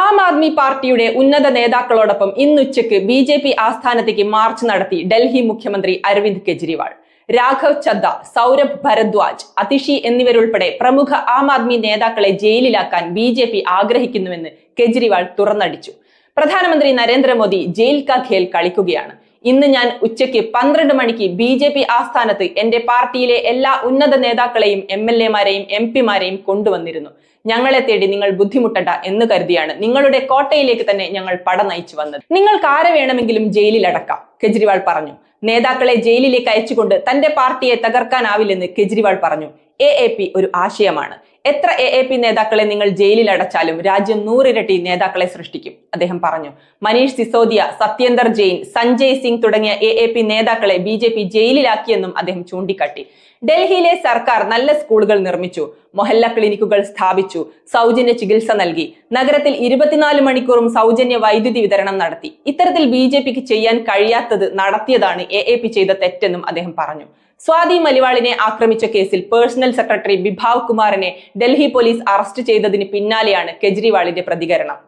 ആം ആദ്മി പാർട്ടിയുടെ ഉന്നത നേതാക്കളോടൊപ്പം ഇന്നുച്ചയ്ക്ക് ബി ജെ പി ആസ്ഥാനത്തേക്ക് മാർച്ച് നടത്തി ഡൽഹി മുഖ്യമന്ത്രി അരവിന്ദ് കെജ്രിവാൾ. രാഘവ് ചദ്ദ സൗരഭ് ഭരദ്വാജ് അതിഷി എന്നിവരുൾപ്പെടെ പ്രമുഖ ആം ആദ്മി നേതാക്കളെ ജയിലിലാക്കാൻ ബി ജെ പി ആഗ്രഹിക്കുന്നുവെന്ന് കെജ്രിവാൾ തുറന്നടിച്ചു. പ്രധാനമന്ത്രി നരേന്ദ്രമോദി ജയിൽ കാ ഖേൽ കളിക്കുകയാണ്. ഇന്ന് ഞാൻ ഉച്ചയ്ക്ക് പന്ത്രണ്ട് മണിക്ക് ബി ജെ പി ആസ്ഥാനത്ത് എന്റെ പാർട്ടിയിലെ എല്ലാ ഉന്നത നേതാക്കളെയും എം എൽ എമാരെയും എം പിമാരെയും കൊണ്ടുവന്നിരുന്നു. ഞങ്ങളെ തേടി നിങ്ങൾ ബുദ്ധിമുട്ടണ്ട എന്ന് കരുതിയാണ് നിങ്ങളുടെ കോട്ടയിലേക്ക് തന്നെ ഞങ്ങൾ പട നയിച്ചു വന്നത്. നിങ്ങൾക്ക് ആരെ വേണമെങ്കിലും ജയിലിൽ അടക്കാം കെജ്രിവാൾ പറഞ്ഞു. നേതാക്കളെ ജയിലിലേക്ക് അയച്ചുകൊണ്ട് തന്റെ പാർട്ടിയെ തകർക്കാനാവില്ലെന്ന് കെജ്രിവാൾ പറഞ്ഞു. എ എ പി ഒരു ആശയമാണ്. എത്ര എ എ പി നേതാക്കളെ നിങ്ങൾ ജയിലിൽ അടച്ചാലും രാജ്യം നൂറിരട്ടി നേതാക്കളെ സൃഷ്ടിക്കും അദ്ദേഹം പറഞ്ഞു. മനീഷ് സിസോദിയ സത്യേന്ദർ ജെയിൻ സഞ്ജയ് സിംഗ് തുടങ്ങിയ എ എ പി നേതാക്കളെ ബി ജെ പി ജയിലിലാക്കിയെന്നും അദ്ദേഹം ചൂണ്ടിക്കാട്ടി. ഡൽഹിയിലെ സർക്കാർ നല്ല സ്കൂളുകൾ നിർമ്മിച്ചു. മൊഹല്ല ക്ലിനിക്കുകൾ സ്ഥാപിച്ചു. സൗജന്യ ചികിത്സ നൽകി. നഗരത്തിൽ ഇരുപത്തിനാല് മണിക്കൂറും സൗജന്യ വൈദ്യുതി വിതരണം നടത്തി. ഇത്തരത്തിൽ ബി ജെ പിക്ക് ചെയ്യാൻ കഴിയാത്തത് നടത്തിയതാണ് എ എ പി ചെയ്ത തെറ്റെന്നും അദ്ദേഹം പറഞ്ഞു. സ്വാതി മലിവാളിനെ ആക്രമിച്ച കേസിൽ പേഴ്സണൽ സെക്രട്ടറി ബിഭാവ് കുമാറിനെ ഡൽഹി പോലീസ് അറസ്റ്റ് ചെയ്തതിന് പിന്നാലെയാണ് കെജ്രിവാളിന്റെ പ്രതികരണം.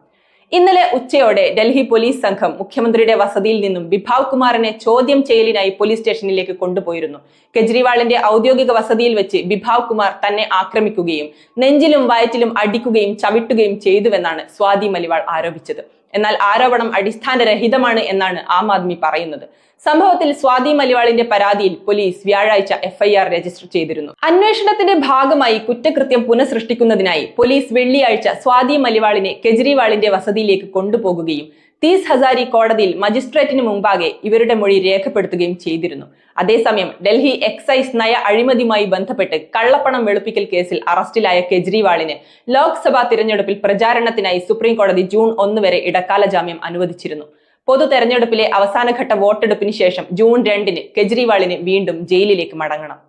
ഇന്നലെ ഉച്ചയോടെ ഡൽഹി പോലീസ് സംഘം മുഖ്യമന്ത്രിയുടെ വസതിയിൽ നിന്നും വിഭാവ് കുമാറിനെ ചോദ്യം ചെയ്യലിനായി പോലീസ് സ്റ്റേഷനിലേക്ക് കൊണ്ടുപോയിരുന്നു. കെജ്രിവാളിന്റെ ഔദ്യോഗിക വസതിയിൽ വെച്ച് വിഭാവ് കുമാർ തന്നെ ആക്രമിക്കുകയും നെഞ്ചിലും വയറ്റിലും അടിക്കുകയും ചവിട്ടുകയും ചെയ്തുവെന്നാണ് സ്വാതി മലിവാൾ ആരോപിച്ചത്. എന്നാൽ ആരോപണം അടിസ്ഥാനരഹിതമാണ് എന്നാണ് ആം ആദ്മി പറയുന്നത്. സംഭവത്തിൽ സ്വാതി മലിവാളിന്റെ പരാതിയിൽ പോലീസ് വ്യാഴാഴ്ച എഫ്ഐആർ രജിസ്റ്റർ ചെയ്തിരുന്നു. അന്വേഷണത്തിന്റെ ഭാഗമായി കുറ്റകൃത്യം പുനഃസൃഷ്ടിക്കുന്നതിനായി പോലീസ് വെള്ളിയാഴ്ച സ്വാതി മലിവാളിനെ കെജ്രിവാളിന്റെ വസതിയിലേക്ക് കൊണ്ടുപോകുകയും തീസ് ഹസാരി കോടതിയിൽ മജിസ്ട്രേറ്റിന് മുമ്പാകെ ഇവരുടെ മൊഴി രേഖപ്പെടുത്തുകയും ചെയ്തിരുന്നു. അതേസമയം ഡൽഹി എക്സൈസ് നയ അഴിമതിയുമായി ബന്ധപ്പെട്ട് കള്ളപ്പണം വെളുപ്പിക്കൽ കേസിൽ അറസ്റ്റിലായ കെജ്രിവാളിന് ലോക്സഭാ തിരഞ്ഞെടുപ്പിൽ പ്രചാരണത്തിനായി സുപ്രീം കോടതി ജൂൺ ഒന്ന് വരെ ഇടക്കാല ജാമ്യം അനുവദിച്ചിരുന്നു. പൊതു തെരഞ്ഞെടുപ്പിലെ അവസാനഘട്ട വോട്ടെടുപ്പിന് ശേഷം ജൂൺ രണ്ടിന് കെജ്രിവാളിന് വീണ്ടും ജയിലിലേക്ക് മടങ്ങണം.